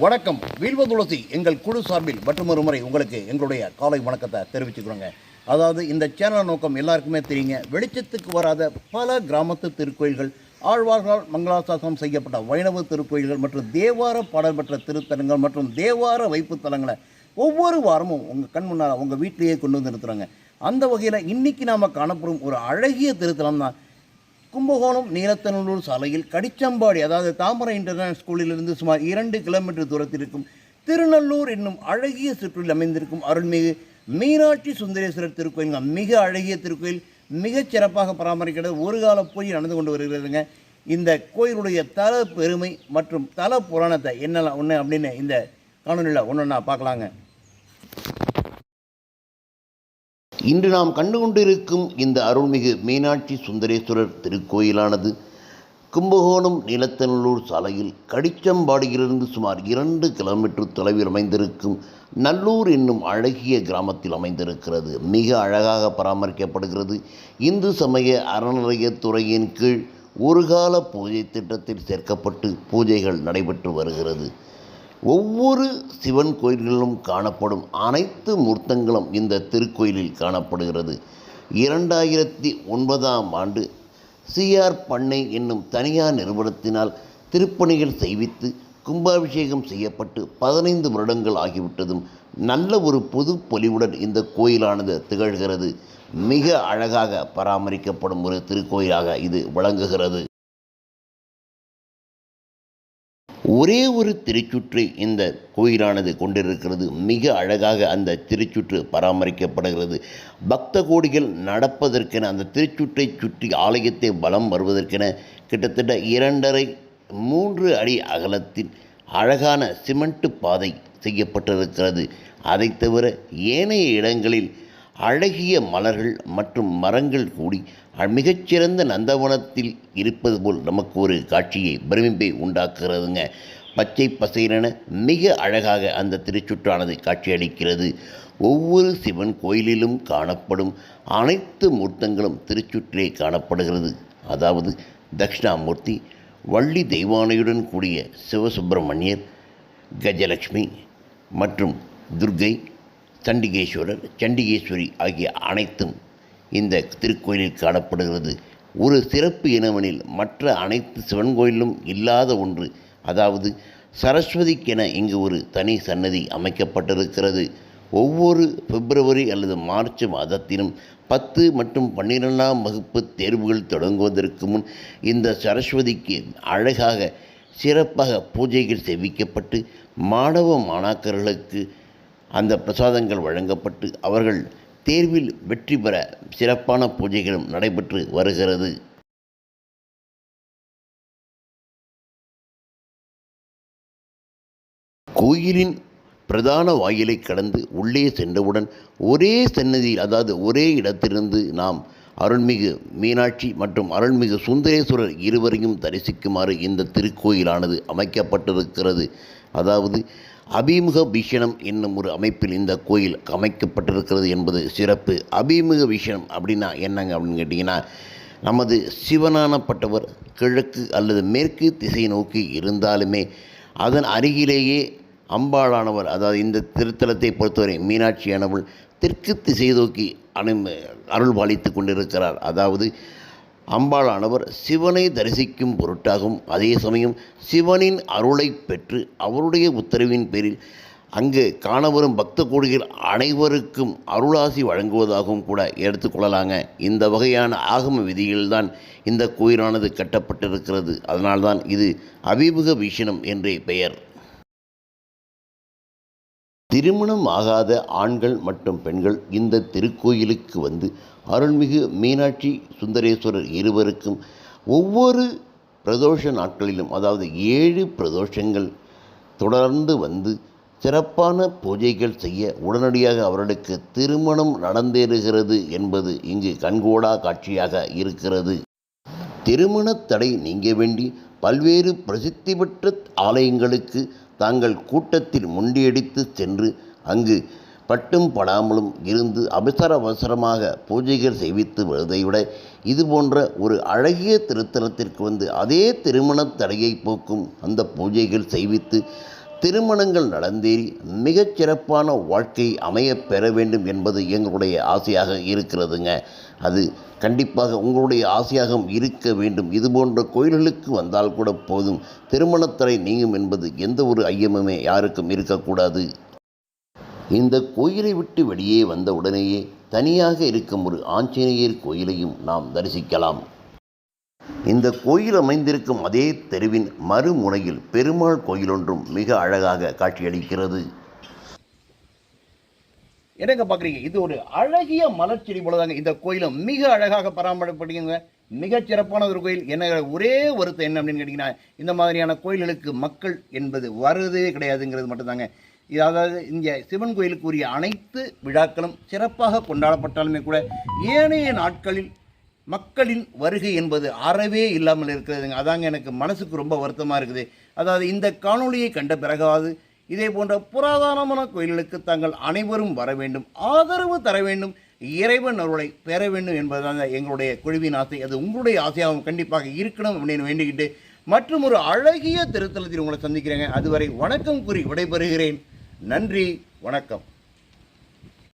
வணக்கம். வீழ்வ துளசி எங்கள் குழு சார்பில் மற்றொரு முறை உங்களுக்கு எங்களுடைய காலை வணக்கத்தை தெரிவிச்சுக்கிறோங்க. அதாவது இந்த சேனல் நோக்கம் எல்லாருக்குமே தெரியுங்க. வெளிச்சத்துக்கு வராத பல கிராமத்து திருக்கோயில்கள் ஆழ்வார்களால் மங்களாசாசனம் செய்யப்பட்ட வைணவ திருக்கோயில்கள் மற்றும் தேவார பாடல் பெற்ற திருத்தலங்கள் மற்றும் தேவார வைப்பு தலங்களை ஒவ்வொரு வாரமும் உங்கள் கண் முன்னால் உங்கள் வீட்டிலேயே கொண்டு வந்து நிறுத்துறாங்க. அந்த வகையில் இன்றைக்கி நாம் காணப்படும் ஒரு அழகிய திருத்தலம் தான் கும்பகோணம் நீலத்தனூர் சாலையில் கடிச்சம்பாடி அதாவது தாமரை இன்டர்நேஷனல் ஸ்கூலிலிருந்து சுமார் இரண்டு கிலோமீட்டர் தூரத்தில் இருக்கும் திருநல்லூர் என்னும் அழகிய சுற்றில் அமைந்திருக்கும் அருள்மிகு மீனாட்சி சுந்தரேஸ்வரர் திருக்கோயிலுங்க மிக அழகிய திருக்கோயில். மிகச் சிறப்பாக பராமரிக்கிறது ஒரு கால போய் நடந்து கொண்டு வருகிறதுங்க. இந்த கோயிலுடைய தல பெருமை மற்றும் தல புராணத்தை என்னெல்லாம் ஒன்று அப்படின்னு இந்த காணொலியில் ஒன்று ஒன்றா பார்க்கலாங்க. இன்று நாம் கண்டு கொண்டிருக்கும் இந்த அருள்மிகு மீனாட்சி சுந்தரேஸ்வரர் திருக்கோயிலானது கும்பகோணம் நீலத்தநல்லூர் சாலையில் கடிச்சம்பாடியிலிருந்து சுமார் இரண்டு கிலோமீட்டர் தொலைவில் அமைந்திருக்கும் நல்லூர் என்னும் அழகிய கிராமத்தில் அமைந்திருக்கிறது. மிக அழகாக பராமரிக்கப்படுகிறது. இந்து சமய அறநிலையத்துறையின் கீழ் ஒரு கால பூஜை திட்டத்தில் சேர்க்கப்பட்டு பூஜைகள் நடைபெற்று வருகிறது. ஒவ்வொரு சிவன் கோயில்களிலும் காணப்படும் அனைத்து மூர்த்தங்களும் இந்த திருக்கோயிலில் காணப்படுகிறது. இரண்டாயிரத்தி ஒன்பதாம் ஆண்டு சிஆர் பண்ணை என்னும் தனியார் நிறுவனத்தினால் திருப்பணிகள் செய்வித்து கும்பாபிஷேகம் செய்யப்பட்டு பதினைந்து வருடங்கள் ஆகிவிட்டதும் நல்ல ஒரு பொது பொலிவுடன் இந்த கோயிலானது திகழ்கிறது. மிக அழகாக பராமரிக்கப்படும் ஒரு திருக்கோயிலாக இது விளங்குகிறது. ஒரே ஒரு திருச்சுற்று இந்த கோயிலானது கொண்டிருக்கிறது. மிக அழகாக அந்த திருச்சுற்று பராமரிக்கப்படுகிறது. பக்த கோடிகள் நடப்பதற்கென அந்த திருச்சுற்றை சுற்றி ஆலயத்தை வலம் வருவதற்கென கிட்டத்தட்ட இரண்டரை மூன்று அடி அகலத்தில் அழகான சிமெண்ட் பாதை செய்யப்பட்டிருக்கிறது. அதை தவிர ஏனைய இடங்களில் அழகிய மலர்கள் மற்றும் மரங்கள் கூடி மிகச்சிறந்த நந்தவனத்தில் இருப்பது போல் நமக்கு ஒரு காட்சியை பிரமிப்பை உண்டாக்குறதுங்க. பச்சை பசையிலென மிக அழகாக அந்த திருச்சுற்றானது காட்சியளிக்கிறது. ஒவ்வொரு சிவன் கோயிலிலும் காணப்படும் அனைத்து மூர்த்தங்களும் திருச்சுற்றிலே காணப்படுகிறது. அதாவது தட்சிணாமூர்த்தி வள்ளி தெய்வானையுடன் கூடிய சிவசுப்பிரமணியர் கஜலட்சுமி மற்றும் துர்கை சண்டிகேஸ்வரர் சண்டிகேஸ்வரி ஆகிய அனைத்தும் இந்த திருக்கோயிலில் காணப்படுகிறது. ஒரு சிறப்பு இனவனில் மற்ற அனைத்து சிவன் கோயிலும் இல்லாத ஒன்று. அதாவது சரஸ்வதிக்கென இங்கு ஒரு தனி சன்னதி அமைக்கப்பட்டிருக்கிறது. ஒவ்வொரு பிப்ரவரி அல்லது மார்ச் மாதத்திலும் பத்து மற்றும் பன்னிரெண்டாம் வகுப்பு தேர்வுகள் தொடங்குவதற்கு முன் இந்த சரஸ்வதிக்கு அழகாக சிறப்பாக பூஜைகள் செவிக்கப்பட்டு மாணவ மாணாக்கர்களுக்கு அந்த பிரசாதங்கள் வழங்கப்பட்டு அவர்கள் தேர்வில் வெற்றி பெற சிறப்பான பூஜைகளும் நடைபெற்று வருகிறது. கோயிலின் பிரதான வாயிலை கடந்து உள்ளே சென்றவுடன் ஒரே சன்னதியில் அதாவது ஒரே இடத்திலிருந்து நாம் அருள்மிகு மீனாட்சி மற்றும் அருள்மிகு சுந்தரேஸ்வரர் இருவரையும் தரிசிக்குமாறு இந்த திருக்கோயிலானது அமைக்கப்பட்டிருக்கிறது. அதாவது அபிமுக விஷணம் என்னும் ஒரு அமைப்பில் இந்த கோயில் அமைக்கப்பட்டிருக்கிறது என்பது சிறப்பு. அபிமுக விஷணம் அப்படின்னா என்னங்க அப்படின்னு கேட்டிங்கன்னா நமது சிவனானப்பட்டவர் கிழக்கு அல்லது மேற்கு திசை நோக்கி இருந்தாலுமே அதன் அருகிலேயே அம்பாளானவர் அதாவது இந்த திருத்தலத்தை பொறுத்தவரை மீனாட்சியானவள் தெற்கு திசை நோக்கி அனு அருள் பாலித்து கொண்டிருக்கிறார். அதாவது அம்பாளானவர் சிவனை தரிசிக்கும் பொருட்டாகவும் அதே சமயம் சிவனின் அருளை பெற்று அவருடைய உத்தரவின் பேரில் அங்கு காணவரும் பக்த கோடிகள் அனைவருக்கும் அருளாசி வழங்குவதாகவும் கூட எடுத்துக்கொள்ளலாங்க இந்த வகையான ஆகம விதியில்தான் இந்த கோயிலானது கட்டப்பட்டிருக்கிறது. அதனால்தான் இது அபிமுக வீஷணம் என்றே பெயர். திருமணம் ஆகாத ஆண்கள் மற்றும் பெண்கள் இந்த திருக்கோயிலுக்கு வந்து அருள்மிகு மீனாட்சி சுந்தரேஸ்வரர் இருவருக்கும் ஒவ்வொரு பிரதோஷ நாட்களிலும் அதாவது ஏழு பிரதோஷங்கள் தொடர்ந்து வந்து சிறப்பான பூஜைகள் செய்ய உடனடியாக அவர்களுக்கு திருமணம் நடந்தேறுகிறது என்பது இங்கு கண்கோடா காட்சியாக இருக்கிறது. திருமணத் தடை நீங்க வேண்டி பல்வேறு பிரசித்தி பெற்ற ஆலயங்களுக்கு தாங்கள் கூட்டத்தில் முண்டியடித்து சென்று அங்கு பட்டும் படாமலும் இருந்து அவசர அவசரமாக பூஜைகள் செய்வித்து வருவதை விட இது போன்ற ஒரு அழகிய திருத்தலத்திற்கு வந்து அதே திருமணத் தடையை போக்கும் அந்த பூஜைகள் செய்வித்து திருமணங்கள் நடந்தேறி மிகச் சிறப்பான வாழ்க்கை அமைய பெற வேண்டும் என்பது எங்களுடைய ஆசையாக இருக்கிறதுங்க. அது கண்டிப்பாக உங்களுடைய ஆசையாகவும் இருக்க வேண்டும். இது போன்ற கோயில்களுக்கு வந்தால் கூட போதும். திருமணத்தடை நீங்கும் என்பது எந்த ஒரு ஐயமுமே யாருக்கும் இருக்கக்கூடாது. இந்த கோயிலை விட்டு வெளியே வந்த உடனேயே தனியாக இருக்கும் ஒரு ஆஞ்சநேயர் கோயிலையும் நாம் தரிசிக்கலாம். இந்த கோயில் அமைந்திருக்கும் அதே தெருவின் மறுமுனையில் பெருமாள் கோயிலொன்றும் மிக அழகாக காட்சியளிக்கிறது. என்னங்க பார்க்குறீங்க இது ஒரு அழகிய மலர்ச்செடி போலதாங்க. இந்த கோயிலும் மிக அழகாக பராமரிப்படுங்க மிகச் சிறப்பான ஒரு கோயில். என்ன ஒரே வருத்தம் என்ன அப்படின்னு கேட்டிங்கன்னா இந்த மாதிரியான கோயில்களுக்கு மக்கள் என்பது வருவதே கிடையாதுங்கிறது மட்டும்தாங்க. இது அதாவது இங்கே சிவன் கோயிலுக்குரிய அனைத்து விழாக்களும் சிறப்பாக கொண்டாடப்பட்டாலுமே கூட ஏனைய நாட்களில் மக்களின் வருகை என்பது அறவே இல்லாமல் இருக்கிறதுங்க அதாங்க எனக்கு மனசுக்கு ரொம்ப வருத்தமாக இருக்குது. அதாவது இந்த காணொளியை கண்ட பிறகாவது இதே போன்ற புராதனமான கோயில்களுக்கு தாங்கள் அனைவரும் வர வேண்டும் ஆதரவு தர வேண்டும் இறைவன் அருளை பெற வேண்டும் என்பதுதாங்க எங்களுடைய குழுவின் ஆசை. அது உங்களுடைய ஆசையாகவும் கண்டிப்பாக இருக்கணும் அப்படின்னு வேண்டிக்கிட்டு மற்றும் ஒரு அழகிய திருத்தலத்தில் உங்களை சந்திக்கிறேங்க. அதுவரை வணக்கம் கூறி விடைபெறுகிறேன். நன்றி வணக்கம்.